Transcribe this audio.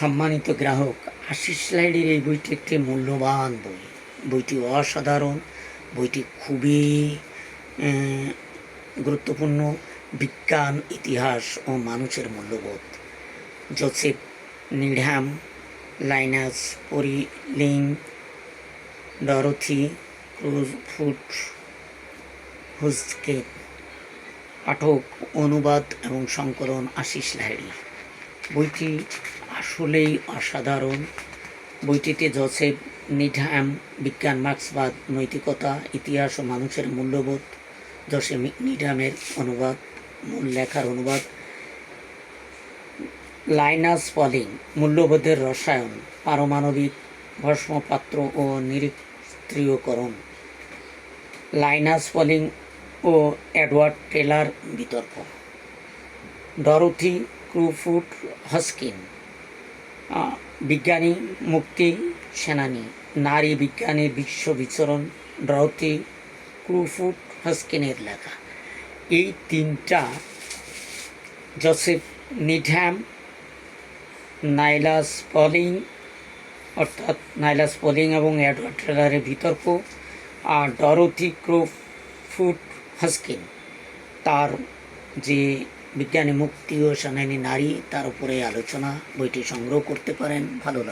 সম্মানিত গ্রাহক, আশিস লাইডির এই বইটি একটি মূল্যবান বই। বইটি অসাধারণ, বইটি খুবই গুরুত্বপূর্ণ, বিজ্ঞান, ইতিহাস ও মানুষের মূল্যবোধ। Joseph Needham Linus Pauling, Dorothy Crowfoot, হুজকে পাঠক, অনুবাদ এবং সংকলন আশিস লাহিড়ী। বইটি আসলেই অসাধারণ। বইটিতে জোসেফ নিডহ্যাম বিজ্ঞান মার্ক্সবাদ, নৈতিকতা, ইতিহাস ও মানুষের মূল্যবোধ, জোসেফ নিডহ্যামের অনুবাদ, মূল লেখার অনুবাদ, লাইনাস পলিং, মূল্যবোধের রসায়ন, পারমাণবিক ভস্মপাত্র ও নিরস্ত্রীয়করণ লাইনাস পলিং ও এডওয়ার্ড টেলার বিতর্ক। ডরোথি ক্রুফুট হস্কিন বিজ্ঞানী, মুক্তি, সেনানী, নারী বিজ্ঞানীর বিশ্ব বিচরণ ডরোথি ক্রুফুট হাস্কিনের লেখা। এই তিনটা জোসেফ নিডহ্যাম, নাইলাস পলিং, অর্থাৎ নাইলাস পলিং এবং এডওয়ার্ড টেলারের বিতর্ক, আর ডরোথি ক্রোফুট হাস্কিন। তার যে বিজ্ঞানী মুক্তি ও সেনানী নারী তার উপরে আলোচনা বইটি সংগ্রহ করতে পারেন ভালো